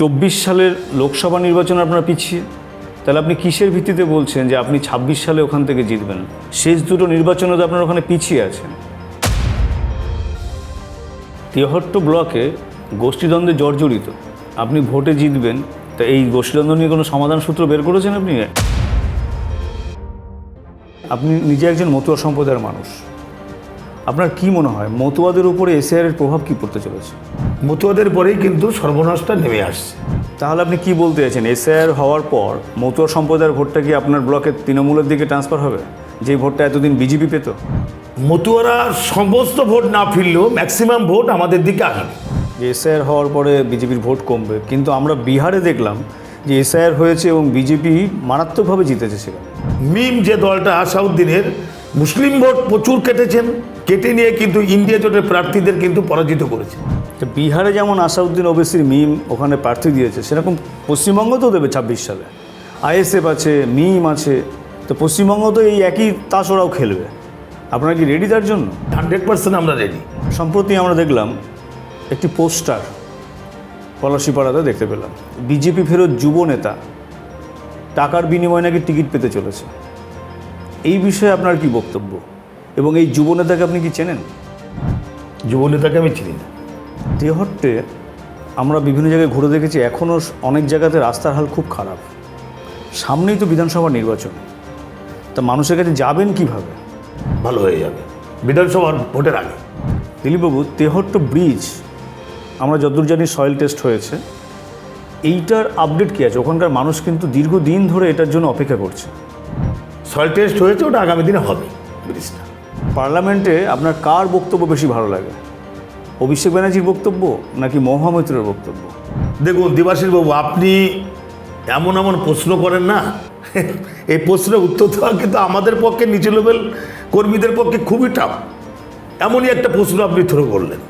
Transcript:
চব্বিশ সালের লোকসভা নির্বাচন আপনার পিছিয়ে। তাহলে আপনি কিসের ভিত্তিতে বলছেন যে আপনি ছাব্বিশ সালে ওখান থেকে জিতবেন? শেষ দুটো নির্বাচনে তো আপনার ওখানে পিছিয়ে আছেন। তেহট্ট ব্লকে গোষ্ঠীদ্বন্দ্বে জর্জরিত। আপনি ভোটে জিতবেন, তা এই গোষ্ঠীদ্বন্দ্ব নিয়ে কোনো সমাধান সূত্র বের করেছেন আপনি? আপনি নিজে একজন মতুয়া সম্প্রদায়ের মানুষ। আপনার কি মনে হয় মতুয়াদের উপরে এসআইআর প্রভাব কি পড়তে চলেছে? মতুয়াদের পরেই কিন্তু সর্বনাশটা নেমে আসছে। তাহলে আপনি কি বলতে চাইছেন? এসআইআর হওয়ার পর মতুয়া সম্প্রদায়ের ভোটটা কি আপনার ব্লকের তৃণমূলের দিকে ট্রান্সফার হবে? যে ভোটটা এতদিন বিজেপি পেত? মতুয়ারা সমস্ত ভোট না ফিরলেও ম্যাক্সিমাম ভোট আমাদের দিকে আসবে। যে এসআইআর হওয়ার পরে বিজেপির ভোট কমবে কিন্তু আমরা বিহারে দেখলাম যে এসআইআর হয়েছে এবং বিজেপি মারাত্মকভাবে জিতেছে সেখানে। মিম যে দলটা আসাউদ্দিনের মুসলিম ভোট প্রচুর কেটেছেন কেটে নিয়ে কিন্তু ইন্ডিয়া জোটের প্রার্থীদের কিন্তু পরাজিত করেছে বিহারে যেমন আসাউদ্দিন ওবেসির মিম ওখানে প্রার্থী দিয়েছে সেরকম পশ্চিমবঙ্গতেও দেবে ছাব্বিশ সালে। আইএসএফ আছে মিম আছে তো পশ্চিমবঙ্গ তো এই একই তাস ওরাও খেলবে। আপনারা কি রেডি তার জন্য? হান্ড্রেড পার্সেন্ট আমরা রেডি সম্প্রতি আমরা দেখলাম একটি পোস্টার পলাশিপাড়াতে দেখতে পেলাম। বিজেপি ফেরত যুব নেতা টাকার বিনিময়ে নাকি টিকিট পেতে চলেছে। এই বিষয়ে আপনার কি বক্তব্য? এবং এই যুব নেতাকে আপনি কি চেনেন? যুব নেতাকে আমি চিনি না। তেহট্টে আমরা বিভিন্ন জায়গায় ঘুরে দেখেছি এখনও অনেক জায়গাতে রাস্তার হাল খুব খারাপ। সামনেই তো বিধানসভা নির্বাচন। তা মানুষের কাছে যাবেন কীভাবে? ভালো হয়ে যাবে। বিধানসভার ভোটের আগে। দিলীপবাবু তেহট্ট ব্রিজ আমরা যতদূর জানি সয়েল টেস্ট হয়েছে। এইটার আপডেট কী আছে? ওখানকার মানুষ কিন্তু দীর্ঘদিন ধরে এটার জন্য অপেক্ষা করছে। সয়েল টেস্ট হয়েছে ওটা আগামী দিনে হবে ব্রিজটা পার্লামেন্টে আপনার কার বক্তব্য বেশি ভালো লাগে? অভিষেক ব্যানার্জির বক্তব্য নাকি মহামৈত্রের বক্তব্য? দেখুন দেবাশিস বাবু আপনি এমন এমন প্রশ্ন করেন না। এই প্রশ্নের উত্তর দেওয়া কিন্তু আমাদের পক্ষে নিচু লেভেল কর্মীদের পক্ষে খুবই টাফ এমনই একটা প্রশ্ন আপনি থ্রো করলেন।